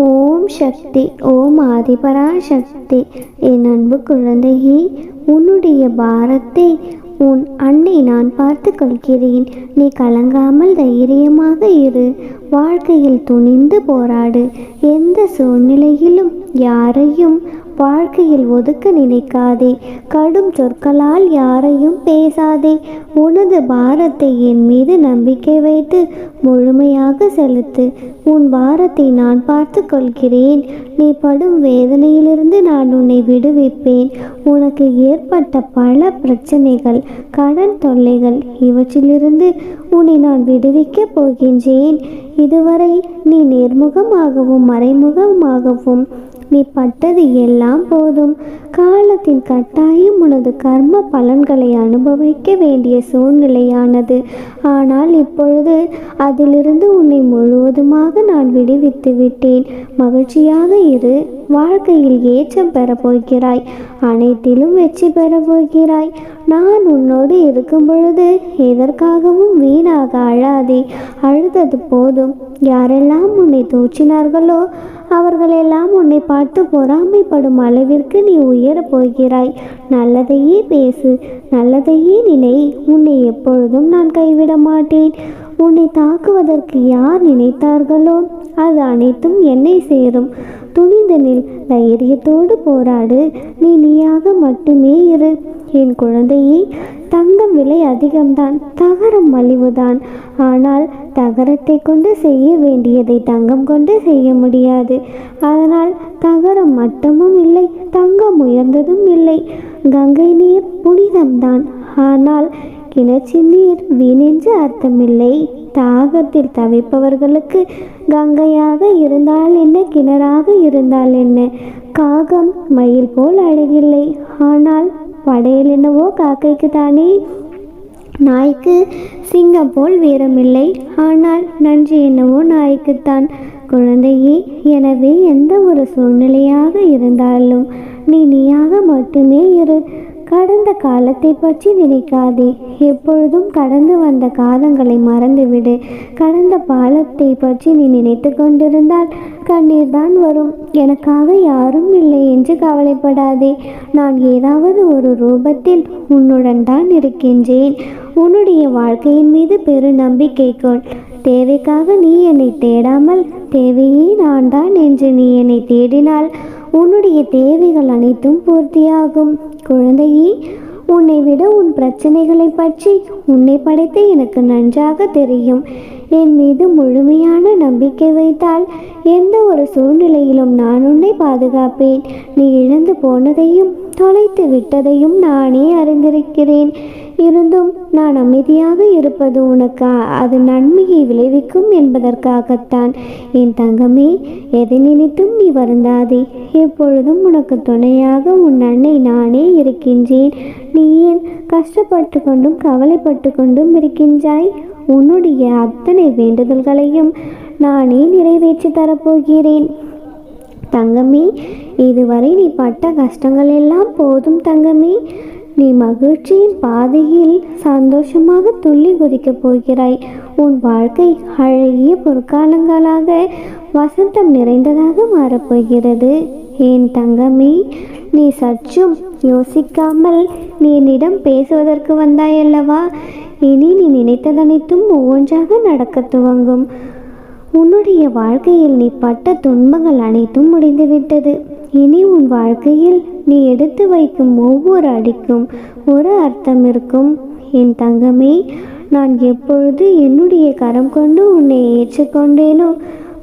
ஓம் சக்தி ஓம் ஆதிபரா சக்தி என் அன்பு குழந்தையே உன்னுடைய பாரத்தை உன் அன்னை நான் பார்த்து கொள்கிறேன். நீ கலங்காமல் தைரியமாக இரு. வாழ்க்கையில் துணிந்து போராடு. எந்த சூழ்நிலையிலும் யாரையும் வாழ்க்கையில் ஒதுக்க நினைக்காதே. கடும் சொற்களால் யாரையும் பேசாதே. உனது பாரத்தை என் மீது நம்பிக்கை வைத்து முழுமையாக செலுத்து. உன் பாரத்தை நான் பார்த்து கொள்கிறேன். நீ படும் வேதனையிலிருந்து நான் உன்னை விடுவிப்பேன். உனக்கு ஏற்பட்ட பல பிரச்சனைகள் கடன் தொல்லைகள் இவற்றிலிருந்து உன்னை நான் விடுவிக்கப் போகின்றேன். இதுவரை நீ நேர்முகமாகவும் மறைமுகமாகவும் நீ பட்டது எல்லாம் போதும். காலத்தின் கட்டாயம் உனது கர்ம பலன்களை அனுபவிக்க வேண்டிய சூழ்நிலையானது. ஆனால் இப்பொழுது அதிலிருந்து உன்னை முழுவதுமாக நான் விடுவித்து விட்டேன். மகிழ்ச்சியாக இரு. வாழ்க்கையில் ஏற்றம் பெறப்போகிறாய் அனைத்திலும் வெற்றி பெறப்போகிறாய் நான் உன்னோடு இருக்கும் பொழுது எதற்காகவும் வீணாக அழாதே. அழுதது போதும். யாரெல்லாம் உன்னை தூற்றினார்களோ அவர்களெல்லாம் உன்னை பார்த்து பொறாமைப்படும் அளவிற்கு நீ உயரப் போகிறாய். நல்லதையே பேசு நல்லதையே நினை. உன்னை எப்பொழுதும் நான் கைவிட மாட்டேன். உன்னை தாக்குவதற்கு யார் நினைத்தார்களோ அது அனைத்தும் என்னை சேரும். துணிந்து நில் தைரியத்தோடு போராடு நீ நீயாக மட்டுமே இரு. என் குழந்தையே தங்கம் விலை அதிகம்தான் தகரம் மலிவுதான். ஆனால் தகரத்தை கொண்டு செய்ய வேண்டியதை தங்கம் கொண்டு செய்ய முடியாது. அதனால் தகரம் மட்டமும் இல்லை தங்கம் உயர்ந்ததும் இல்லை. கங்கை நீர் புனிதம்தான். ஆனால் கிணற்று நீர் வீணென்று அர்த்தமில்லை. தாகத்தில் தவிப்பவர்களுக்கு கங்கையாக இருந்தால் என்ன? கிணறாக இருந்தால் என்ன? காகம் மயில் போல் அழகில்லை. ஆனால் படையல் என்னவோ காக்கைக்கு தானே? நாய்க்கு சிங்கம் போல் வீரமில்லை. ஆனால் நன்றி என்னவோ நாய்க்குத்தான் குழந்தையே எனவே எந்த ஒரு சூழ்நிலையாக இருந்தாலும் நீ நீயாக மட்டுமே இரு. கடந்த காலத்தை பற்றி நினைக்காதே. எப்பொழுதும் கடந்து வந்த காலங்களை மறந்துவிடு. கடந்த பாலத்தை பற்றி நீ நினைத்து கொண்டிருந்தால் கண்ணீர் தான் வரும். எனக்காக யாரும் இல்லை என்று கவலைப்படாதே. நான் ஏதாவது ஒரு ரூபத்தில் உன்னுடன் தான் இருக்கின்றேன். உன்னுடைய வாழ்க்கையின் மீது பெரு நம்பிக்கை கொள். தேவைக்காக நீ என்னை தேடாமல் தேவையே நான் தான் என்று நீ என்னை தேடினால் உன்னுடைய தேவைகள் அனைத்தும் பூர்த்தியாகும். குழந்தையே உன்னை விட உன் பிரச்சனைகளை பற்றி உன்னை படைத்த எனக்கு நன்றாக தெரியும். என் மீது முழுமையான நம்பிக்கை வைத்தால் எந்த ஒரு சூழ்நிலையிலும் நான் உன்னை பாதுகாப்பேன். நீ இழந்து போனதையும் தொலைத்து விட்டதையும் நானே அறிந்திருக்கிறேன். இருந்தும் நான் அமைதியாக இருப்பது உனக்கு? அது நன்மையை விளைவிக்கும் என்பதற்காகத்தான். என் தங்கமே எதை நினைத்தும் நீ வருந்தாதே. எப்பொழுதும் உனக்கு துணையாக உன் அன்னை நானே இருக்கின்றேன். நீ ஏன் கஷ்டப்பட்டு கொண்டும் கவலைப்பட்டு கொண்டும் இருக்கின்றாய்? உன்னுடைய அத்தனை வேண்டுதல்களையும் நானே நிறைவேற்றி தரப்போகிறேன். தங்கமே இதுவரை நீ பட்ட கஷ்டங்கள் எல்லாம் போதும் தங்கமே. நீ மகிழ்ச்சியின் பாதையில் சந்தோஷமாக துள்ளி குதிக்கப் போகிறாய். உன் வாழ்க்கை அழகிய பொற்காலங்களாக வசந்தம் நிறைந்ததாக மாறப்போகிறது. என் தங்கமே நீ சற்றும் யோசிக்காமல் நீ என்னிடம் பேசுவதற்கு வந்தாயல்லவா? இனி நீ நினைத்ததனைத்தும் ஒவ்வொன்றாக நடக்கத் துவங்கும். உன்னுடைய வாழ்க்கையில் நீ பட்ட துன்பங்கள் அனைத்தும் முடிந்துவிட்டது. இனி உன் வாழ்க்கையில் நீ எடுத்து வைக்கும் ஒவ்வொரு அடிக்கும் ஒரு அர்த்தம் இருக்கும். என் தங்கமே நான் எப்பொழுது என்னுடைய கரம் கொண்டு உன்னை ஏற்றுக்கொண்டேனோ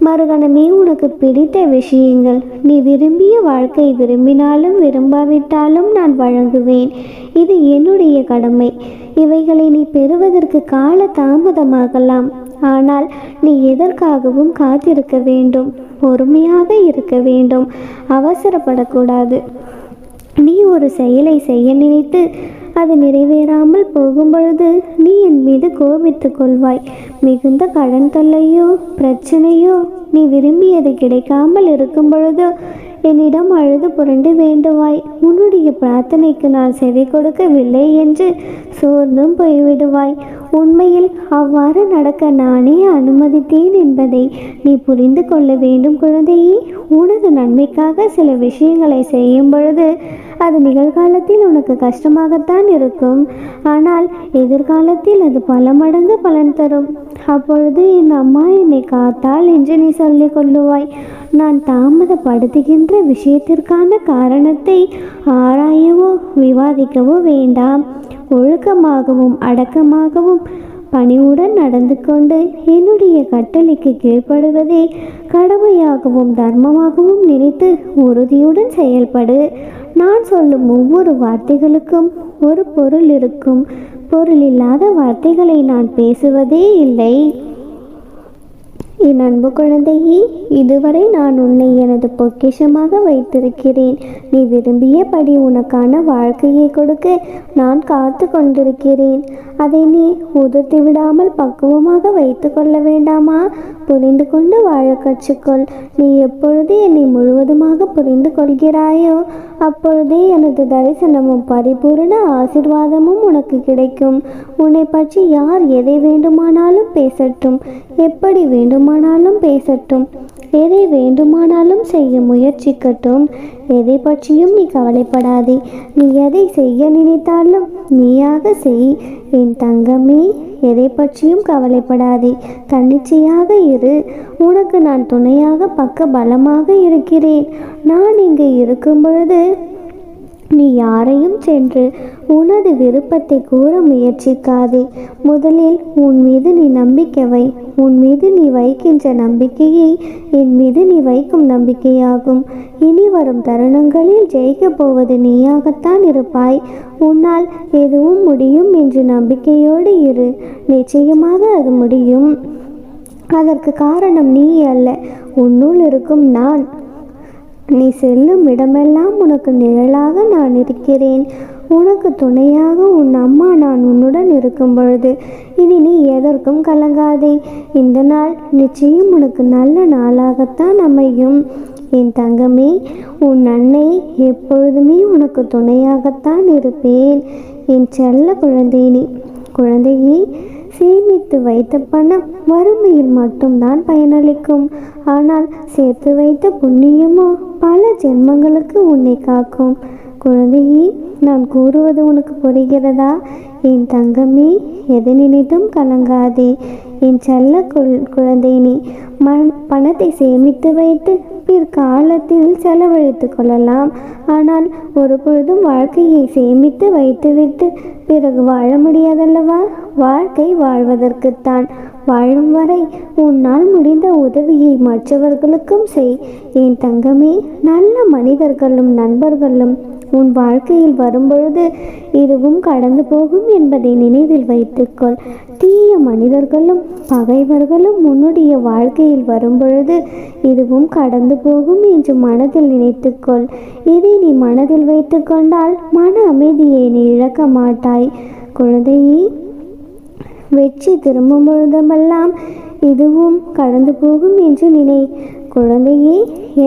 மறுகணமே உனக்கு பிடித்த விஷயங்கள். நீ விரும்பிய வாழ்க்கை விரும்பினாலும் விரும்பாவிட்டாலும் நான் வழங்குவேன். இது என்னுடைய கடமை. இவைகளை நீ பெறுவதற்கு கால தாமதமாகலாம் ஆனால் நீ எதற்காகவும் காத்திருக்க வேண்டும்? பொறுமையாக இருக்க வேண்டும். அவசரப்படக்கூடாது. நீ ஒரு செயலை செய்ய நினைத்து அது நிறைவேறாமல் போகும்பொழுது நீ என் மீது கோபித்துக் கொள்வாய். மிகுந்த கடன் தொல்லையோ பிரச்சனையோ நீ விரும்பியது கிடைக்காமல் இருக்கும் பொழுதோ என்னிடம் அழுது புரண்டு வேண்டுவாய். உன்னுடைய பிரார்த்தனைக்கு நான் செவி கொடுக்கவில்லை என்று சோர்ந்தும் போய்விடுவாய். உண்மையில் அவ்வாறு நடக்க நானே அனுமதித்தேன் என்பதை நீ புரிந்து கொள்ள வேண்டும் குழந்தையே. உனது நன்மைக்காக சில விஷயங்களை செய்யும் பொழுது அது நிகழ்காலத்தில் உனக்கு கஷ்டமாகத்தான் இருக்கும். ஆனால் எதிர்காலத்தில் அது பல மடங்கு பலன் தரும். அப்பொழுது என் அம்மா என்னை காத்தாள் என்று நீ சொல்லிக் கொள்ளுவாய். நான் தாமதப்படுத்துகின்ற விஷயத்திற்கான காரணத்தை ஆராயவோ விவாதிக்கவோ வேண்டாம். ஒழுக்கமாகவும் அடக்கமாகவும் பணிவுடன் நடந்து கொண்டு என்னுடைய கட்டளைக்கு கீழ்ப்படுவதே கடமையாகவும் தர்மமாகவும் நினைத்து உறுதியுடன் செயல்படு. நான் சொல்லும் ஒவ்வொரு வார்த்தைகளுக்கும் ஒரு பொருள் இருக்கும். பொருள் இல்லாத வார்த்தைகளை நான் பேசுவதே இல்லை. என் அன்பு குழந்தையே இதுவரை நான் உன்னை எனது பொக்கிஷமாக வைத்திருக்கிறேன். நீ விரும்பியபடி உனக்கான வாழ்க்கையை கொடுக்க நான் காத்து கொண்டிருக்கிறேன். அதை நீ உதிர்த்து விடாமல் பக்குவமாக வைத்து கொள்ள வேண்டாமா? புரிந்து கொண்டு வாழ கற்றுக்கொள். நீ எப்பொழுது என்னை முழுவதுமாக புரிந்து கொள்கிறாயோ அப்பொழுதே எனது தரிசனமும் பரிபூரண ஆசிர்வாதமும் உனக்கு கிடைக்கும். உன்னை பற்றி யார் எதை வேண்டுமானாலும் பேசட்டும். எப்படி வேண்டுமானாலும் பேசட்டும். எதை வேண்டுமானாலும் செய்ய முயற்சிக்கட்டும். எதை பற்றியும் நீ கவலைப்படாதே. நீ எதை செய்ய நினைத்தாலும் நீயாக செய். என் தங்கமே எதை பற்றியும் கவலைப்படாதே. தன்னிச்சையாக இரு. உனக்கு நான் துணையாக பக்க பலமாக இருக்கிறேன். நான் இங்கே இருக்கும் பொழுது நீ யாரையும் சென்று உனது விருப்பத்தை கூற முயற்சிக்காதே. முதலில் உன் மீது நீ நம்பிக்கை வை. உன் மீது நீ வைக்கின்ற நம்பிக்கையை என் மீது நீ வைக்கும் நம்பிக்கையாகும். இனி வரும் தருணங்களில் ஜெயிக்கப் போவது நீயாகத்தான் இருப்பாய். உன்னால் எதுவும் முடியும் என்று நம்பிக்கையோடு இரு. நிச்சயமாக அது முடியும். அதற்கு காரணம் நீ அல்ல உன்னுள் இருக்கும் நான். நீ செல்லும் இடமெல்லாம் உனக்கு நிழலாக நான் இருக்கிறேன். உனக்கு துணையாக உன் அம்மா நான் உன்னுடன் இருக்கும் பொழுது இனி நீ எதற்கும் கலங்காதே. இந்த நாள் நிச்சயம் உனக்கு நல்ல நாளாகத்தான் அமையும். என் தங்கமே உன் அன்னை எப்பொழுதுமே உனக்கு துணையாகத்தான் இருப்பேன். என் செல்ல குழந்தை நீ சேமித்து வைத்த பணம் வறுமையில் மட்டும்தான் பயனளிக்கும். ஆனால் சேர்த்து வைத்த புண்ணியமோ பல ஜென்மங்களுக்கு உன்னை காக்கும். குழந்தையே நான் கூறுவது உனக்கு புரிகிறதா? என் தங்கமே எதை நினைத்தும் கலங்காதே. என் செல்ல குழ் குழந்தை நீ மண் பணத்தை சேமித்து வைத்து பிற்காலத்தில் செலவழித்து கொள்ளலாம். ஆனால் ஒரு பொழுதும் வாழ்க்கையை சேமித்து வைத்துவிட்டு பிறகு வாழ முடியாதல்லவா? வாழ்க்கை வாழ்வதற்குத்தான். வாழும் வரை உன்னால் முடிந்த உதவியை மற்றவர்களுக்கும் செய். என் தங்கமே நல்ல மனிதர்களும் நண்பர்களும் உன் வாழ்க்கையில் வரும்பொழுது இதுவும் கடந்து போகும் என்பதை நினைவில் வைத்துக்கொள். தீய மனிதர்களும் பகைவர்களும் உன்னுடைய வாழ்க்கையில் வரும்பொழுது இதுவும் கடந்து போகும் என்று மனதில் நினைத்துக்கொள். இதை நீ மனதில் வைத்துக்கொண்டால் மன அமைதியை நீ இழக்க மாட்டாய். குழந்தையே வெற்றி திரும்பும் பொழுதெல்லாம் இதுவும் கடந்து போகும் என்று நினை. குழந்தையே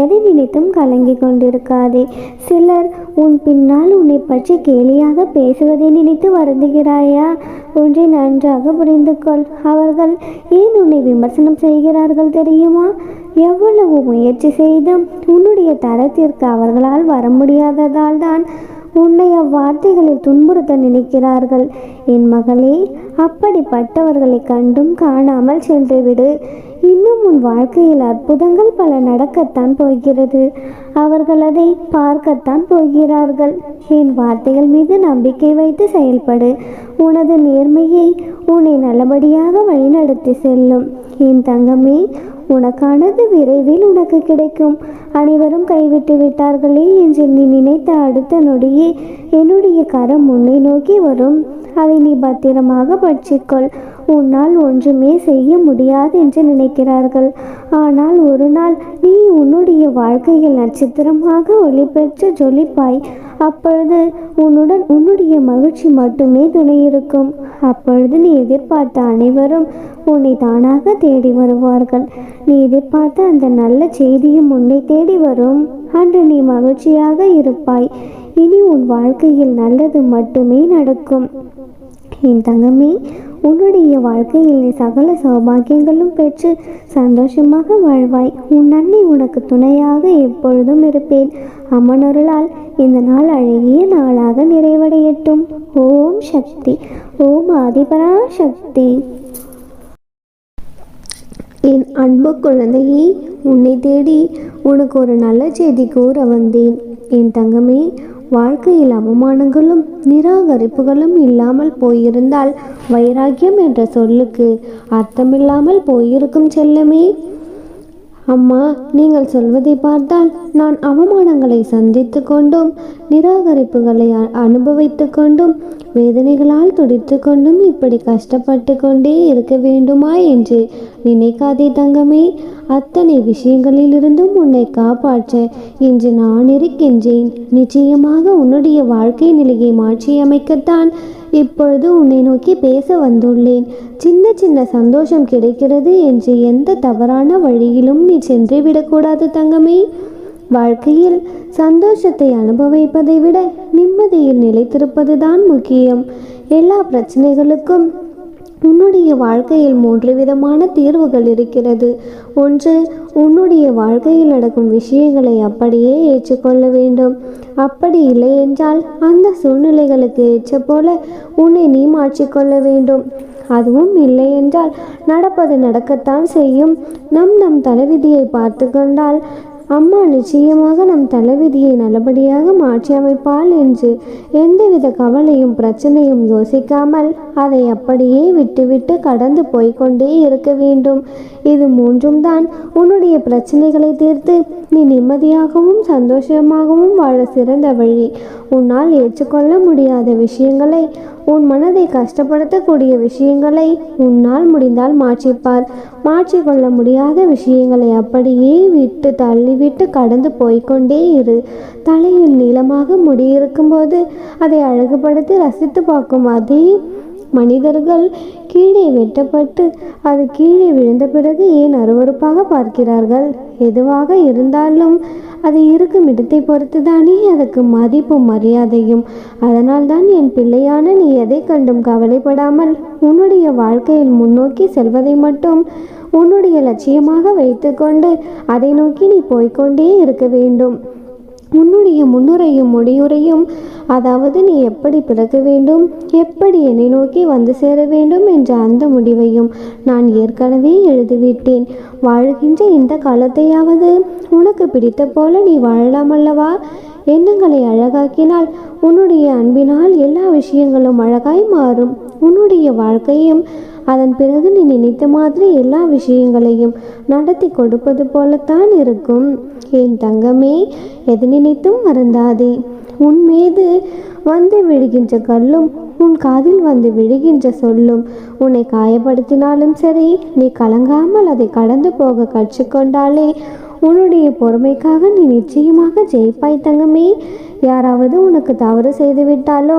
எதை நினைத்தும் கலங்கி கொண்டிருக்காதே. சிலர் உன் பின்னால் உன்னை பற்றி கேலியாக பேசுவதை நினைத்து வருந்துகிறாயா? ஒன்றை நன்றாக புரிந்து கொள் அவர்கள் ஏன் உன்னை விமர்சனம் செய்கிறார்கள் தெரியுமா? எவ்வளவு முயற்சி செய்தும் உன்னுடைய தரத்திற்கு அவர்களால் வர முடியாததால் தான் உன்னை அவ்வார்த்தைகளில் துன்புறுத்த நினைக்கிறார்கள். என் மகளே அப்படிப்பட்டவர்களை கண்டும் காணாமல் சென்றுவிடு. இன்னும் உன் வாழ்க்கையில் அற்புதங்கள் பல நடக்கத்தான் போகிறது. அவர்கள் அதை பார்க்கத்தான் போகிறார்கள். என் வார்த்தைகள் மீது நம்பிக்கை வைத்து செயல்படு. உனது நேர்மையை உன்னை நல்லபடியாக வழிநடத்தி செல்லும். என் தங்கமே உனக்கானது விரைவில் உனக்கு கிடைக்கும். அனைவரும் கைவிட்டு விட்டார்களே என்று நீ நினைத்த அடுத்த நொடியே என்னுடைய கரம் உன்னை நோக்கி வரும். அதை நீ பத்திரமாக பற்றிக்கொள். உன்னால் ஒன்றுமே செய்ய முடியாது என்று நினைக்கிறார்கள். ஆனால் ஒரு நாள் நீ உன்னுடைய வாழ்க்கையில் நட்சத்திரமாக ஒளி பெற்று ஜொலிப்பாய். அப்பொழுது உன்னுடன் உன்னுடைய மகிழ்ச்சி மட்டுமே துணை இருக்கும். அப்பொழுது நீ எதிர்பார்த்த அனைவரும் உன்னை தானாக தேடி வருவார்கள். நீ எதிர்பார்த்த அந்த நல்ல செய்தியும் உன்னை தேடி வரும். அன்று நீ மகிழ்ச்சியாக இருப்பாய். இனி உன் வாழ்க்கையில் நல்லது மட்டுமே நடக்கும். என் தங்கமே உன்னுடைய வாழ்க்கையில் நீ சகல சௌபாகியங்களும் பெற்று சந்தோஷமாக வாழ்வாய். உன் அன்னை உனக்கு துணையாக எப்பொழுதும் இருப்பேன். அம்மனருளால் இந்த நாள் அழகிய நாளாக நிறைவடையட்டும். ஓம் சக்தி. ஓம் ஆதிபரா சக்தி என் அன்பு குழந்தையே உன்னை தேடி உனக்கு ஒரு நல்ல செய்தி கூற வந்தேன். என் தங்கமே வாழ்க்கையில் அவமானங்களும் நிராகரிப்புகளும் இல்லாமல் போயிருந்தால் வைராக்கியம் என்ற சொல்லுக்கு அர்த்தமில்லாமல் போயிருக்கும் செல்லமே. அம்மா நீங்கள் சொல்வதை பார்த்தால் நான் அவமானங்களை சந்தித்து கொண்டும் நிராகரிப்புகளை அ- அனுபவித்து கொண்டும் வேதனைகளால் துடித்து கொண்டும் இப்படி கஷ்டப்பட்டு கொண்டே இருக்க வேண்டுமா என்று நினைக்காதே தங்கமே. அத்தனை விஷயங்களிலிருந்தும் உன்னை காப்பாற்ற இன்று நான் இருக்கின்றேன். நிச்சயமாக உன்னுடைய வாழ்க்கை நிலையை மாற்றியமைக்கத்தான் இப்பொழுது உன்னை நோக்கி பேச வந்துள்ளேன். சின்ன சின்ன சந்தோஷம் கிடைக்கிறது என்று எந்த தவறான வழியிலும் நீ சென்று விடக்கூடாது தங்கமே. வாழ்க்கையில் சந்தோஷத்தை அனுபவிப்பதை விட நிம்மதியில் நிலைத்திருப்பதுதான் முக்கியம். எல்லா பிரச்சனைகளுக்கும் உன்னுடைய வாழ்க்கையில் மூன்று விதமான தீர்வுகள் இருக்கிறது. ஒன்று உன்னுடைய வாழ்க்கையில் நடக்கும் விஷயங்களை அப்படியே ஏற்றுக்கொள்ள வேண்டும். அப்படி இல்லை என்றால் அந்த சூழ்நிலைகளுக்கு ஏற்ற போல உன்னை நீ மாற்றிக்கொள்ள வேண்டும். அதுவும் இல்லை என்றால் நடப்பது நடக்கத்தான் செய்யும். நம் நம் தலைவிதியை பார்த்து கொண்டால் அம்மா நிச்சயமாக நம் தலைவிதியை நல்லபடியாக மாற்றி அமைப்பாள் என்று எந்தவித கவலையும் பிரச்சனையும் யோசிக்காமல் அதை அப்படியே விட்டுவிட்டு கடந்து போய்க்கொண்டே இருக்க வேண்டும். இது மூன்றும் தான் உன்னுடைய பிரச்சனைகளை தீர்த்து நீ நிம்மதியாகவும் சந்தோஷமாகவும் வாழ சிறந்த வழி. உன்னால் ஏற்றுக்கொள்ள முடியாத விஷயங்களை உன் மனதை கஷ்டப்படுத்தக்கூடிய விஷயங்களை உன்னால் முடிந்தால் மாற்றிப்பார். மாற்றிக்கொள்ள முடியாத விஷயங்களை அப்படியே விட்டு தள்ளிவிட்டு கடந்து போய்க்கொண்டே இரு. தலையில் நீளமாக முடியிருக்கும் போது அதை அழகுபடுத்தி ரசித்து பார்க்கும் அதே மனிதர்கள் கீழே வெட்டப்பட்டு அது கீழே விழுந்த பிறகு ஏன் அருவருப்பாக பார்க்கிறார்கள்? எதுவாக இருந்தாலும் அது இருக்கும் இடத்தை பொறுத்து தானே அதுக்கு மதிப்பும் மரியாதையும். அதனால்தான் என் பிள்ளையான நீ எதை கண்டும் கவலைப்படாமல் உன்னுடைய வாழ்க்கையில் முன்னோக்கி செல்வதை மட்டும் உன்னுடைய லட்சியமாக வைத்துக்கொண்டு அதை நோக்கி நீ போய்க்கொண்டே இருக்க வேண்டும். உன்னுடைய முன்னுரையும் முடியுரையும் அதாவது நீ எப்படி பிறக்க வேண்டும் எப்படி என்னை நோக்கி வந்து சேர வேண்டும் என்ற அந்த முடிவையும் நான் ஏற்கனவே எழுதிவிட்டேன். வாழ்கின்ற இந்த காலத்தையாவது உனக்கு பிடித்த போல நீ வாழலாம் அல்லவா? எண்ணங்களை அழகாக்கினால் உன்னுடைய அன்பினால் எல்லா விஷயங்களும் அழகாய் மாறும். உன்னுடைய வாழ்க்கையும் அதன் பிறகு நீ நினைத்த மாதிரி எல்லா விஷயங்களையும் நடத்தி கொடுப்பது போலத்தான் இருக்கும். என் தங்கமே எது நினைத்தும் மறந்தாதே உன் மீது வந்து விழுகின்ற கல்லும் உன் காதில் வந்து விழுகின்ற சொல்லும் உன்னை காயப்படுத்தினாலும் சரி நீ கலங்காமல் அதை கடந்து போக கற்றுக்கொண்டாலே உன்னுடைய பொறுமைக்காக நீ நிச்சயமாக ஜெயிப்பாய் தங்கமே. யாராவது உனக்கு தவறு செய்து விட்டாலோ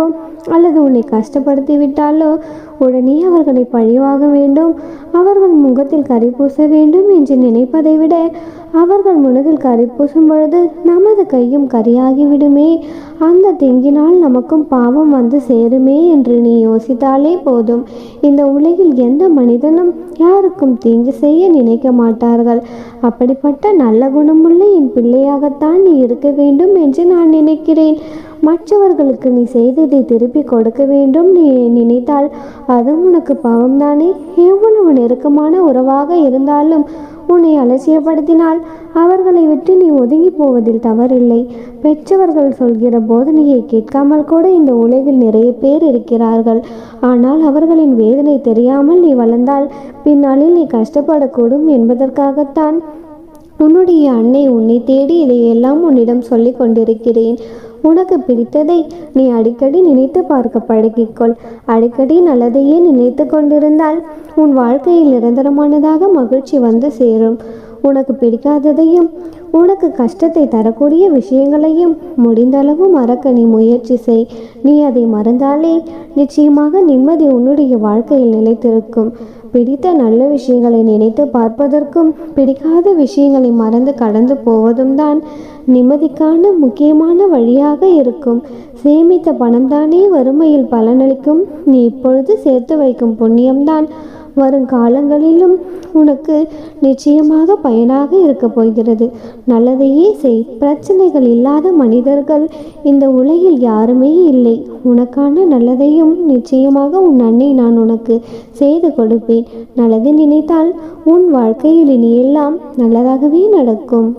அல்லது உன்னை கஷ்டப்படுத்தி விட்டாலோ உடனே அவர்களை பழிவாக வேண்டும். அவர்கள் முகத்தில் கரி பூச வேண்டும் என்று நினைப்பதை விட அவர்கள் மனதில் கரி பூசும் பொழுது நமது கையும் கரியாகிவிடுமே அந்த திங்கினால் நமக்கும் பாவம் வந்து சேருமே என்று நீ யோசித்தாலே போதும். இந்த உலகில் எந்த மனிதனும் யாருக்கும் தீங்கு செய்ய நினைக்க மாட்டார்கள். அப்படிப்பட்ட நல்ல குணமுள்ள என் பிள்ளையாகத்தான் நீ இருக்க வேண்டும் என்று நான் நினைக்கிறேன். மற்றவர்களுக்கு நீ செய்ததை திருப்பி கொடுக்க வேண்டும் நீ நினைத்தால் அதுவும் உனக்கு பாவம்தானே? எவ்வளவு நெருக்கமான உறவாக இருந்தாலும் உன்னை அலட்சியப்படுத்தினால் அவர்களை விட்டு நீ ஒதுங்கி போவதில் தவறில்லை. பெற்றவர்கள் சொல்கிற போதனையை கேட்காமல் கூட இந்த உலகில் நிறைய பேர் இருக்கிறார்கள். ஆனால் அவர்களின் வேதனை தெரியாமல் நீ வளர்ந்தால் பின்னாளில் நீ கஷ்டப்படக்கூடும் என்பதற்காகத்தான் உன்னுடைய அன்னை உன்னை தேடி இதையெல்லாம் உன்னிடம் சொல்லிக் கொண்டிருக்கிறேன். உனக்கு பிடித்ததை நீ அடிக்கடி நினைத்து பார்க்க பழகிக்கொள். அடிக்கடி நல்லதையே நினைத்து கொண்டிருந்தால் உன் வாழ்க்கையில் நிரந்தரமானதாக மகிழ்ச்சி வந்து சேரும். உனக்கு பிடிக்காததையும் உனக்கு கஷ்டத்தை தரக்கூடிய விஷயங்களையும் முடிந்தளவு மறக்க நீ முயற்சி செய். நீ அதை மறந்தாலே நிச்சயமாக நிம்மதி உன்னுடைய வாழ்க்கையில் நிலைத்திருக்கும். பிடித்த நல்ல விஷயங்களை நினைத்து பார்ப்பதற்கும் பிடிக்காத விஷயங்களை மறந்து கடந்து போவதும் தான் நிம்மதிக்கான முக்கியமான வழியாக இருக்கும். சேமித்த பணம்தானே வறுமையில் பலனளிக்கும். நீ இப்பொழுது சேர்த்து வைக்கும் புண்ணியம்தான் வருங்காலங்களிலும் உனக்கு நிச்சயமாக பயனாக இருக்க போகிறது. நல்லதையே செய். பிரச்சனைகள் இல்லாத மனிதர்கள் இந்த உலகில் யாருமே இல்லை. உனக்கான நல்லதையும் நிச்சயமாக உன் அன்னை நான் உனக்கு செய்து கொடுப்பேன். நல்லது நினைத்தால் உன் வாழ்க்கையில் இனி எல்லாம் நல்லதாகவே நடக்கும்.